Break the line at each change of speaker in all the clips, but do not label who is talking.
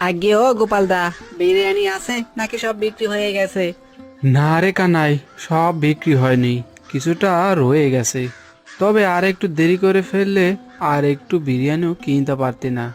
আগে ও গোপাল দা বিরিয়ানি আছে নাকি সব বিক্রি হয়ে গেছে?
না রে কানাই সব বিক্রি হয়নি কিছুটা রয়ে গেছে। তবে আর একটু দেরি করে ফেললে আর একটু বিরিয়ানিও কিনতে পারতে না।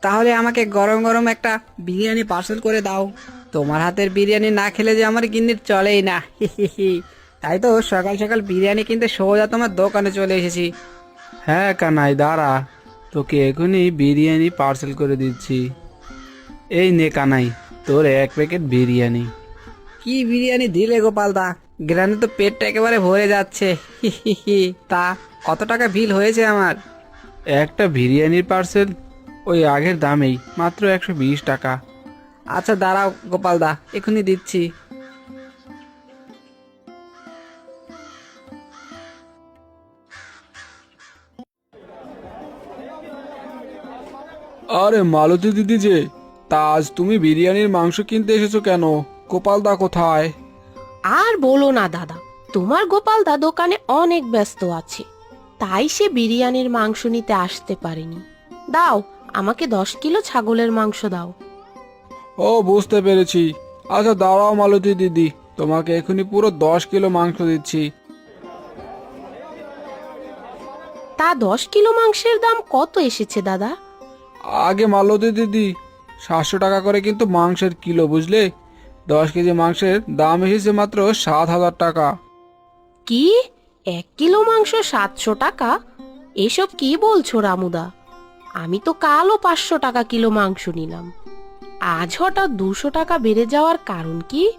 তাহলে আমাকে গরম গরম একটা বিরিয়ানি পার্সেল করে দাও। তোমার হাতের বিরিয়ানি না খেলে যে আমার গিন্নির চলেই না। তাই তো সকাল সকাল বিরিয়ানি কিনতে সোজা তোমার দোকানে চলে এসেছি।
হ্যাঁ কানাই দাঁড়া। তোকে এখনই বিরিয়ানি পার্সেল করে দিচ্ছি। এই নে কানাই তোর এক প্যাকেট বিরিয়ানি।
কি বিরিয়ানি দিলে গোপাল দা? গ্রানে তো পেটটা একেবারে ভরে যাচ্ছে। তা কত টাকা বিল হয়েছে আমার?
একটা বিরিয়ানির পার্সেল ওই আগের দামেই মাত্র একশো বিশ টাকা।
আচ্ছা দাঁড়াও গোপাল দা এখনই দিচ্ছি।
আরে মালতী দিদি যে তা আজ তুমি বিরিয়ানির মাংস কিনতে এসেছ কেন? গোপালদা কোথায়?
আর বলো না দাদা। তোমার গোপালদা দোকানে অনেক ব্যস্ত আছে। তাই সে বিরিয়ানির মাংস নিতে আসতে পারেনি। দাও আমাকে দশ কিলো ছাগলের মাংস দাও।
ও বুঝতে পেরেছি। আচ্ছা দাঁড়াও মালতী দিদি। তোমাকে এখনই পুরো দশ কিলো মাংস দিচ্ছি।
তা দশ কিলো মাংসের দাম কত এসেছে দাদা?
আগে মালতী দিদি সাতশো টাকা করে কিন্তু মাংসের কিলো বুঝলে? দশ কেজি মাংসের দাম এসেছে মাত্র সাত হাজার টাকা।
কি? এক কিলো মাংস সাতশো টাকা? এসব কি বলছো রামুদা? আমি তো কালও পাঁচশো টাকা কিলো মাংস নিলাম। আজ হঠাৎ দুশো টাকা বেড়ে যাওয়ার কারণ কি?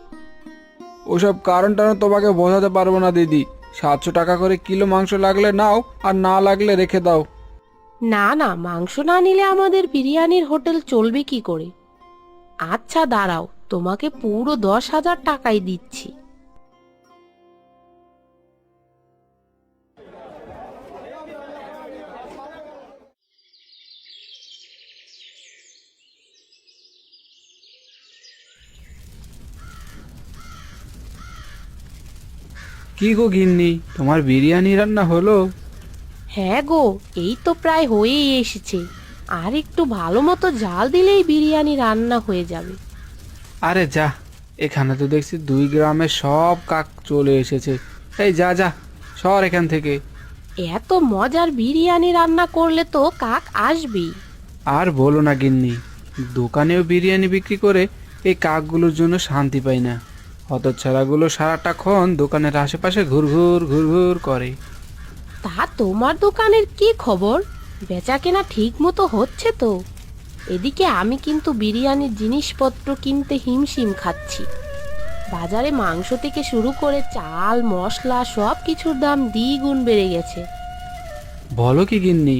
ওসব কারণ টারণ তোমাকে বোঝাতে পারব না দিদি। সাতশো টাকা করে কিলো মাংস লাগলে নাও আর না লাগলে রেখে দাও।
না না, মাংস না নিলে আমাদের বিরিয়ানির হোটেল চলবে কি করে? আচ্ছা দাঁড়াও, তোমাকে পুরো দশ হাজার টাকাই দিচ্ছি।
কি গো গিন্নি, তোমার বিরিয়ানি রান্না হলো?
হ্যাঁ গো এই তো প্রায় হয়েই এসেছে। আর একটু ভালো মতো জাল দিলেই বিরিয়ানি রান্না হয়ে যাবে।
আরে যা এখানে তো দেখছি দুই গ্রামের সব কাক চলে এসেছে। এই যা যা সর এখান থেকে।
এত মজার বিরিয়ানি রান্না করলে তো কাক আসবেই।
আর বলো না গিন্নি দোকানেও বিরিয়ানি বিক্রি করে এই কাকগুলোর জন্য শান্তি পাই না। হতচ্ছাড়াগুলো সারাটাক্ষণ দোকানের আশেপাশে ঘুরঘুর ঘুরঘুর করে।
তা তোমার দোকানের কি খবর? বেচা কেনা ঠিক মতো হচ্ছে তো। এদিকে আমি কিন্তু বিরিয়ানির জিনিসপত্র কিনতে হিমশিম খাচ্ছি। বাজারে মাংস থেকে শুরু করে চাল মশলা সব কিছুর দাম দ্বিগুণ বেড়ে গেছে।
বলো কি গিন্নি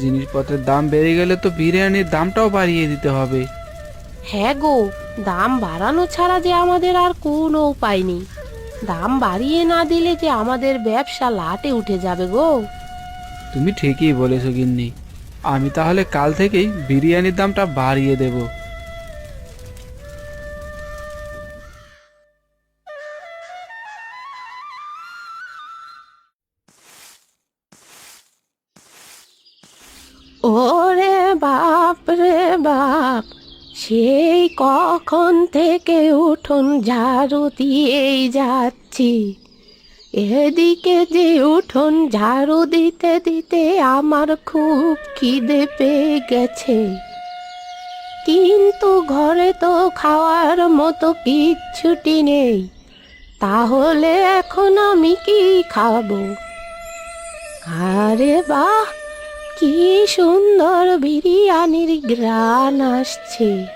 জিনিসপত্রের দাম বেড়ে গেলে তো বিরিয়ানির দামটাও বাড়িয়ে দিতে হবে।
হ্যাঁ গো দাম বাড়ানো ছাড়া যে আমাদের আর কোনো উপায় নেই। দাম বাড়িয়ে না দিলে যে আমাদের ব্যবসা লাটে উঠে যাবে গো।
তুমি ঠিকই বলেছ গিন্নি। আমি তাহলে কাল থেকেই বিরিয়ানির দামটা বাড়িয়ে দেব।
ওরে বাপ রে বাপ সেই কখন থেকে উঠোন ঝাড়ু দিয়েই যাচ্ছি। এদিকে যে উঠোন ঝাড়ু দিতে দিতে আমার খুব খিদে পেয়ে গেছে। কিন্তু ঘরে তো খাওয়ার মতো কিচ্ছুটি নেই। তাহলে এখন আমি কি খাব? আরে বাহ! কি সুন্দর বিরিয়ানির গ্রান আসছে।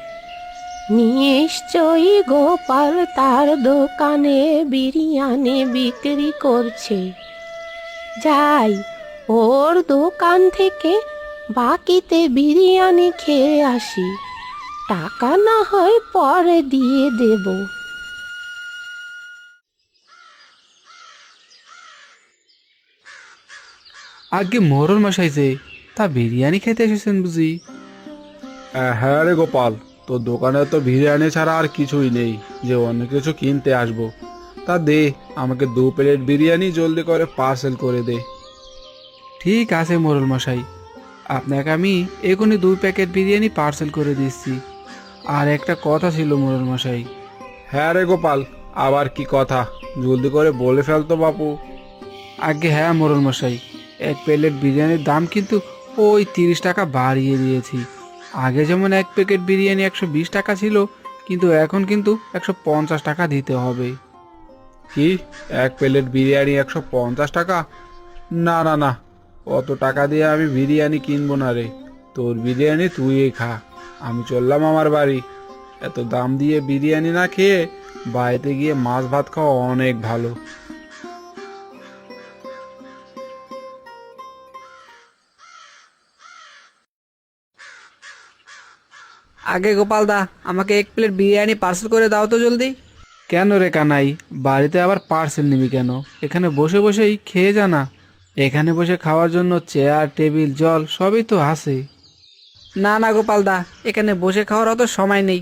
নিশ্চয়ই গোপাল তার দোকানে বিরিয়ানি বিক্রি করছে। যাই, ওর দোকান থেকে বাকিতে বিরিয়ানি খেয়ে আসি। টাকা না হয় পরে দিয়ে দেবো।
আগে মরণ মশাই যে তা বিরিয়ানি খেতে এসেছেন বুঝি? হ্যাঁ রে গোপাল তোর দোকানে তো বিরিয়ানি ছাড়া আর কিছুই নেই যে অন্য কিছু কিনতে আসব। তা দে আমাকে দু প্লেট বিরিয়ানি জলদি করে পার্সেল করে দে। ঠিক আছে মোরল মশাই আপনাকে আমি এখনই দুই প্যাকেট বিরিয়ানি পার্সেল করে দিচ্ছি। আর একটা কথা ছিল মোরল মশাই। হ্যাঁ রে গোপাল আবার কি কথা? জলদি করে বলে ফেলতো বাপু। আগে হ্যাঁ মোরল মশাই এক প্লেট বিরিয়ানির দাম কিন্তু ওই তিরিশ টাকা বাড়িয়ে দিয়েছি। আগে যেমন এক প্যাকেট বিরিয়ানি একশো বিশ টাকা ছিল, কিন্তু এখন কিন্তু একশো পঞ্চাশ টাকা দিতে হবে। কি? এক প্লেট বিরিয়ানি একশো পঞ্চাশ টাকা? না না না। অত টাকা দিয়ে আমি বিরিয়ানি কিনবো না রে। তোর বিরিয়ানি তুই খা। আমি চললাম আমার বাড়ি। এত দাম দিয়ে বিরিয়ানি না খেয়ে বাড়িতে গিয়ে মাছ ভাত খাওয়া অনেক ভালো।
আগে গোপাল দা আমাকে এক প্লেট বিরিয়ানি পার্সেল করে দাও তো জলদি।
কেন রে কানাই? বাড়িতে আবার পার্সেল নিবি কেন? এখানে বসে বসেই খেয়ে যা না। এখানে বসে খাওয়ার জন্য চেয়ার টেবিল জল সবই তো আছে।
না না গোপাল দা এখানে বসে খাওয়ার অত সময় নেই।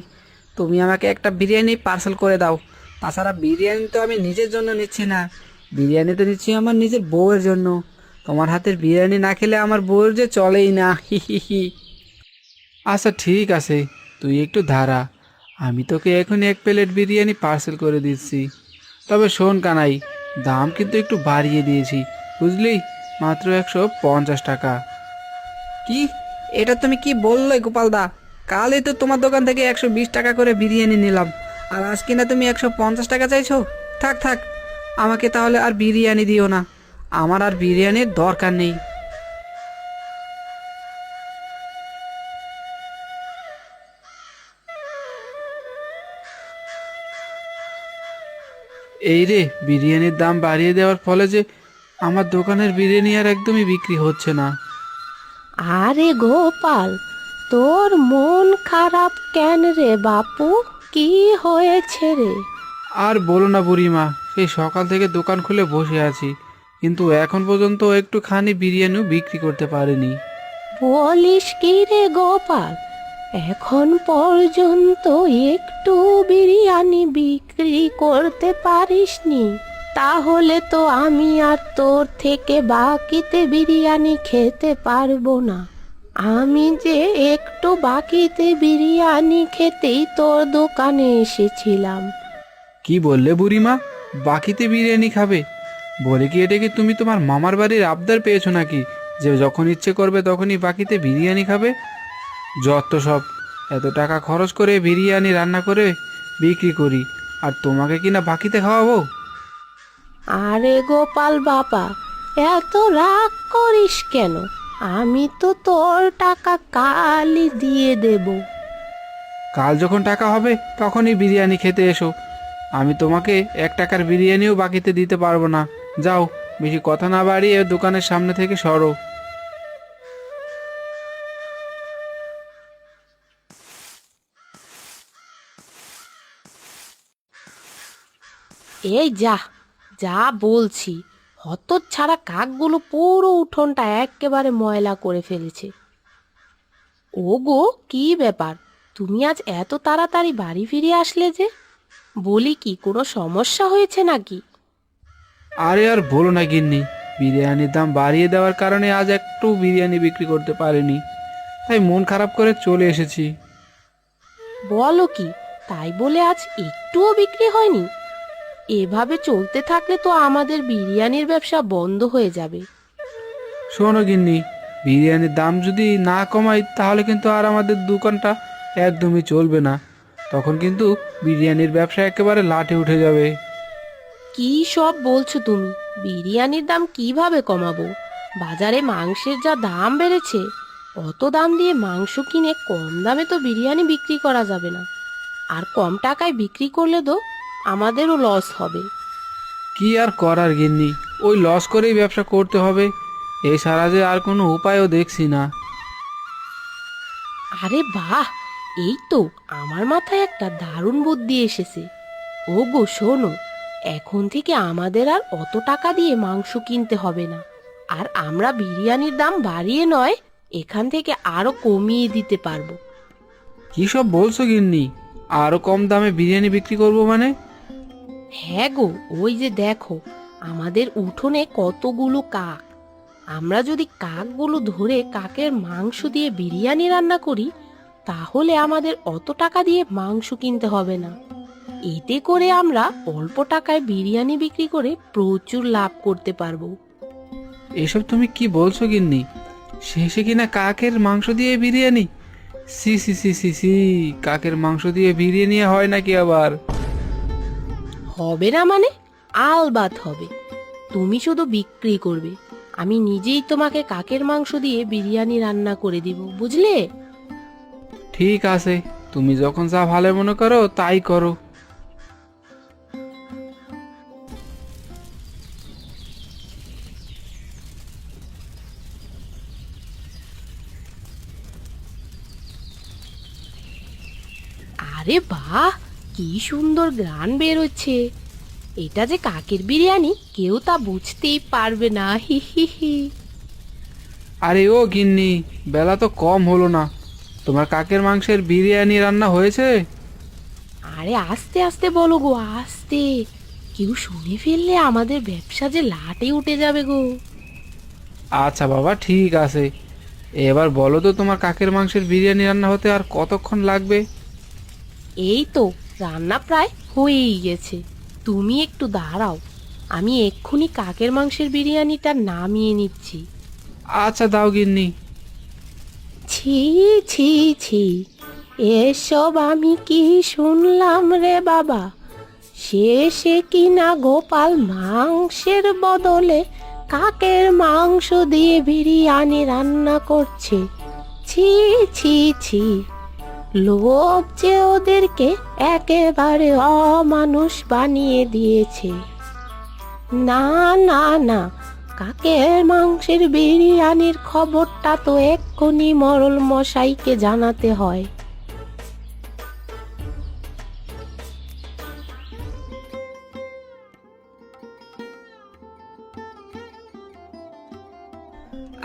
তুমি আমাকে একটা বিরিয়ানি পার্সেল করে দাও। তাছাড়া বিরিয়ানি তো আমি নিজের জন্য নিচ্ছি না। বিরিয়ানি তো নিচ্ছি আমার নিজের বউয়ের জন্য। তোমার হাতের বিরিয়ানি না খেলে আমার বউয়ের যে চলেই না। হি হি হি।
আচ্ছা ঠিক আছে। তুই একটু ধারা আমি তোকে এখনই এক প্লেট বিরিয়ানি পার্সেল করে দিচ্ছি। তবে শোন কানাই, দাম কিন্তু একটু বাড়িয়ে দিয়েছি, বুঝলি? মাত্র একশো পঞ্চাশ টাকা।
কি? এটা তুমি কি বললে গোপাল দা? কালই তো তোমার দোকান থেকে একশো বিশ টাকা করে বিরিয়ানি নিলাম। আর আজ কিনা তুমি একশো পঞ্চাশ টাকা চাইছো? থাক থাক। আমাকে তাহলে আর বিরিয়ানি দিও না। আমার আর বিরিয়ানির দরকার নেই।
এই রে বিরিয়ানির দাম বাড়িয়ে দেওয়ার ফলে যে আমার দোকানের বিরিয়ানি আর একদমই বিক্রি হচ্ছে না।
আরে গোপাল তোর মন খারাপ কেন রে বাপু? কি হয়েছে রে?
আর বলো না বুড়িমা সেই সকাল থেকে দোকান খুলে বসে আছি কিন্তু এখন পর্যন্ত একটুখানি বিরিয়ানিও বিক্রি করতে পারিনি।
বলিস কি রে গোপাল এখন পর্যন্ত একটু বিরিয়ানি বিক্রি করতে পারিসনি। তাহলে তো আমি আর তোর থেকে বাকিতে বিরিয়ানি খেতে পারব না। আমি যে একটু বাকিতে বিরিয়ানি খেতেই তোর দোকানে এসেছিলাম।
কি বললে বুড়িমা? বাকিতে বিরিয়ানি খাবে? বলে কি এটা কি তুমি তোমার মামার বাড়ির আবদার পেয়েছ নাকি? যে যখন ইচ্ছে করবে তখনই বাকিতে বিরিয়ানি খাবে? যত সব। এত টাকা খরচ করে বিরিয়ানি রান্না করে বিক্রি করি আর তোমাকে কিনা বাকিতে খাওয়াবো?
আরে গোপাল বাবা এত রাগ করিস কেন? আমি তো তোর টাকা কালই দিয়ে দেব।
কাল যখন টাকা হবে তখনই বিরিয়ানি খেতে এসো। আমি তোমাকে এক টাকার বিরিয়ানিও বাকিতে দিতে পারব না। যাও বেশি কথা না বাড়িয়ে দোকানের সামনে থেকে সরো।
এই যা যা বলছি হত ছাড়া কাকগুলো পুরো উঠোনটা একেবারে ময়লা করে ফেলেছে। ও গো কি ব্যাপার? তুমি আজ এত তাড়াতাড়ি বাড়ি ফিরে আসলে যে? বলি কি কোনো সমস্যা হয়েছে নাকি?
আরে আর বলো না গিন্নি বিরিয়ানির দাম বাড়িয়ে দেওয়ার কারণে আজ একটু বিরিয়ানি বিক্রি করতে পারিনি। তাই মন খারাপ করে চলে এসেছি।
বলো কি তাই বলে আজ একটুও বিক্রি হয়নি? এভাবে চলতে থাকলে তো আমাদের বিরিয়ানির ব্যবসা বন্ধ হয়ে যাবে।
শোনো গিন্নি বিরিয়ানির দাম যদি না কমাই তাহলে কিন্তু আর আমাদের দোকানটা একদমই চলবে না। তখন কিন্তু বিরিয়ানির ব্যবসা একেবারে লাঠে উঠে যাবে।
কি সব বলছো তুমি? বিরিয়ানির দাম কীভাবে কমাবো? বাজারে মাংসের যা দাম বেড়েছে অত দাম দিয়ে মাংস কিনে কম দামে তো বিরিয়ানি বিক্রি করা যাবে না। আর কম টাকায় বিক্রি করলে তো আমাদেরও লস হবে।
কি আর করার গিন্নি? ওই লস করেই ব্যবসা করতে হবে। এছাড়া যে আর কোনো উপায়ও দেখছি না।
আরে বাহ! এই তো আমার মাথায় একটা দারুণ বুদ্ধি এসেছে। ও গো শোনো এখন থেকে আমাদের আর অত টাকা দিয়ে মাংস কিনতে হবে না। আর আমরা বিরিয়ানির দাম বাড়িয়ে নয় এখান থেকে আরও কমিয়ে দিতে পারব।
কি সব বলছো গিন্নি? আরও কম দামে বিরিয়ানি বিক্রি করব মানে?
হ্যাঁ গো, ওই যে দেখো, আমাদের উঠোনে কতগুলো কাক। আমরা যদি কাকগুলো ধরে কাকের মাংস দিয়ে বিরিয়ানি রান্না করি, তাহলে আমাদের অত টাকা দিয়ে মাংস কিনতে হবে না। এতে করে আমরা অল্প টাকায় বিরিয়ানি বিক্রি করে প্রচুর লাভ করতে পারব।
এসব তুমি কি বলছো গিন্নি? শেষে কিনা কাকের মাংস দিয়ে বিরিয়ানি? সি সি সি সি সি, কাকের মাংস দিয়ে বিরিয়ানি হয় নাকি আবার?
হবে না মানে? আলবাত হবে। তুমি শুধু বিক্রি করবে। আমি নিজেই তোমাকে কাকের মাংস দিয়ে বিরিয়ানি রান্না করে দিব বুঝলে?
ঠিক আছে। তুমি যখন যা ভালো মনে করো তাই করো।
আরে বাহ! কি সুন্দর গ্রান বেরোচ্ছে। এটা যে কাকের বিরিয়ানি কেউ তা বুঝতেই পারবে না। হি হি হি।
আরে ও গিন্নি বেলা তো কম হলো না। তোমার কাকের মাংসের বিরিয়ানি রান্না হয়েছে?
আরে আস্তে আস্তে বলো গো আস্তে। কেউ শুনে ফেললে আমাদের ব্যবসা যে লাটে উঠে যাবে গো।
আচ্ছা বাবা ঠিক আছে। এবার বলো তো তোমার কাকের মাংসের বিরিয়ানি রান্না হতে আর কতক্ষণ লাগবে?
এই তো রান্না প্রায় হয়েই গেছে। তুমি একটু দাঁড়াও। আমি এক্ষুনি কাকের মাংসের বিরিয়ানিটা নামিয়ে নিচ্ছি।
আচ্ছা দাও গিন্নি।
ছি ছি ছি। এসব আমি কি শুনলাম রে বাবা? শেষে কি না গোপাল মাংসের বদলে কাকের মাংস দিয়ে বিরিয়ানি রান্না করছে? ছি ছি ছি। লোভ যে ওদেরকে একেবারে অমানুষ বানিয়ে দিয়েছে। না না না, কাকের মাংসের বিরিয়ানির খবরটা তো এক্ষুনি মরল মশাইকে জানাতে হয়।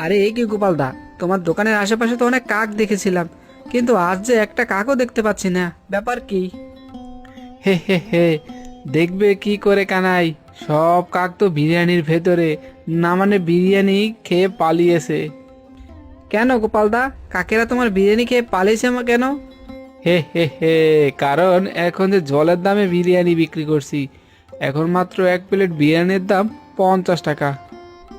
আরে এই কি গোপাল দা তোমার দোকানের আশেপাশে তো অনেক কাক দেখেছিলাম। কিন্তু আজ যে একটা কাকও দেখতে পাচ্ছি না ব্যাপার কি?
হে হে হে দেখবে কি করে কানাই? সব কাক তো বিরিয়ানির ভেতরে না মানে বিরিয়ানি খেয়ে পালিয়েছে।
কেন গোপালদা কাকেরা তোমার বিরিয়ানি খেয়ে পালিয়েছে আমার কেন?
হে হে হে কারণ এখন যে জলের দামে বিরিয়ানি বিক্রি করছি এখন মাত্র এক প্লেট বিরিয়ানির দাম পঞ্চাশ টাকা।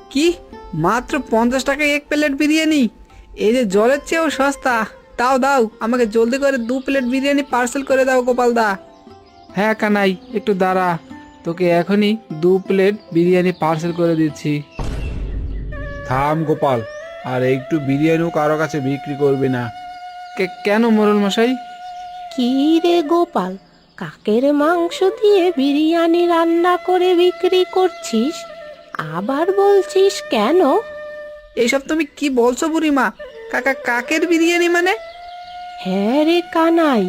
কি? মাত্র পঞ্চাশ টাকায় এক প্লেট বিরিয়ানি? এই যে জলের চেয়েও সস্তা। দাও দাও আমাকে জলদি করে দু প্লেট বিরিয়ানি পার্সেল করে দাও গোপাল দা
হ্যাঁ কানাই একটু দাঁড়া। তোকে এখনই দু প্লেট বিরিয়ানি পার্সেল করে দিচ্ছি। থাম গোপাল আর একটু বিরিয়ানিও কারও কাছে বিক্রি করবে না। কে- কেন মোরল মশাই?
কি রে গোপাল কাকের মাংস দিয়ে বিরিয়ানি রান্না করে বিক্রি করছিস? আবার বলছিস কেন?
এইসব তুমি কি বলছো বুড়িমা? কাকা কাকের বিরিয়ানি মানে?
হ্যাঁ রে কানাই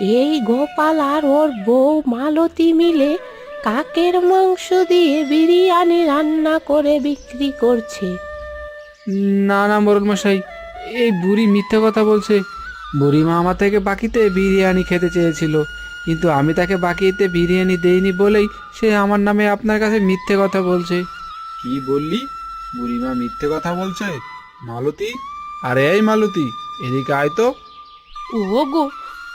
এই গোপাল আর ওর বউ মালতী মিলে কাকের মাংস দিয়ে বিরিয়ানি রান্না করে বিক্রি করছে।
না না মোরল মশাই এই বুড়ি মিথ্যে কথা বলছে। বুড়িমা আমার থেকে বাকিতে বিরিয়ানি খেতে চেয়েছিল কিন্তু আমি তাকে বাকিতে বিরিয়ানি দেইনি বলেই সে আমার নামে আপনার কাছে মিথ্যে কথা বলছে। কি বললি? বুড়িমা মিথ্যে কথা বলছে? মালতী? আরে এই মালতী এদিকে আয় তো।
ও গো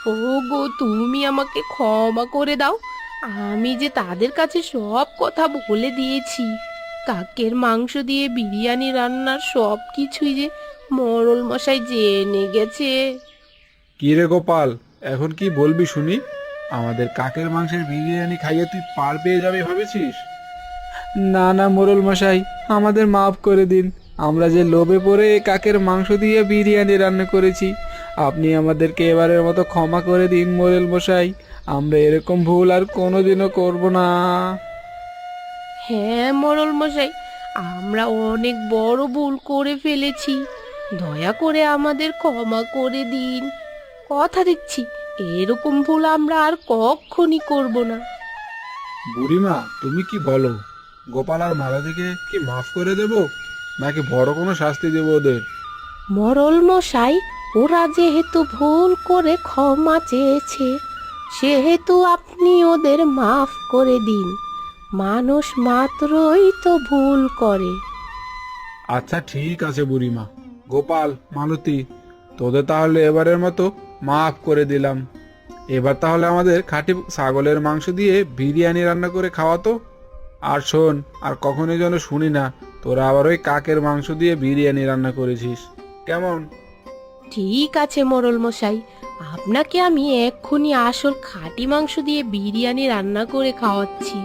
ও গো তুমি আমাকে ক্ষমা করে দাও। আমি যে তাদের কাছে সব কথা বলে দিয়েছি কাকের মাংস দিয়ে বিরিয়ানি রান্নার সব কিছুই যে মরল মশাই জেনে গেছে।
কি রে গোপাল এখন কি বলবি শুনি? আমাদের কাকের মাংসের বিরিয়ানি খাইয়ে তুই পার পেয়ে যাবে ভেবেছিস? না না মোরল মশাই আমাদের মাফ করে দিন। আমরা যে লোভে পড়ে কাকের মাংস দিয়ে বিরিয়ানি রান্না করেছি আপনি আমাদেরকে এবারের মতো ক্ষমা করে দিন মোরেল মশাই। আমরা এরকম ভুল আর কোনোদিনও করব না।
হ্যাঁ মরল মশাই আমরা অনেক বড় ভুল করে ফেলেছি। দয়া করে আমাদের ক্ষমা করে দিন। কথা দিচ্ছি এরকম ভুল আমরা আর কখনই করব না।
বুড়িমা তুমি কি বলো? গোপাল আর মালাদিকে কি মাফ করে দেব? নাকি বড় কোনো শাস্তি দেব ওদের?
মরল মশাই ওরা যেহেতু ভুল করে ক্ষমা চেয়েছে সেহেতু আপনি ওদের মাফ করে দিন। মানুষ মাত্রই তো ভুল করে।
আচ্ছা ঠিক আছে বুড়িমা। গোপাল মালতী তোদের তাহলে এবারের মতো মাফ করে দিলাম। এবার তাহলে আমাদের খাঁটি ছাগলের মাংস দিয়ে বিরিয়ানি রান্না করে খাওয়াতো? আর শোন আর কখনোই যেন শুনি না তোরা আবার ওই কাকের মাংস দিয়ে বিরিয়ানি রান্না করেছিস। কেমন?
ঠিক আছে মোরল মশাই। আপনাকে আমি এক্ষুনি আসল খাঁটি মাংস দিয়ে বিরিয়ানি রান্না করে খাওয়াচ্ছি।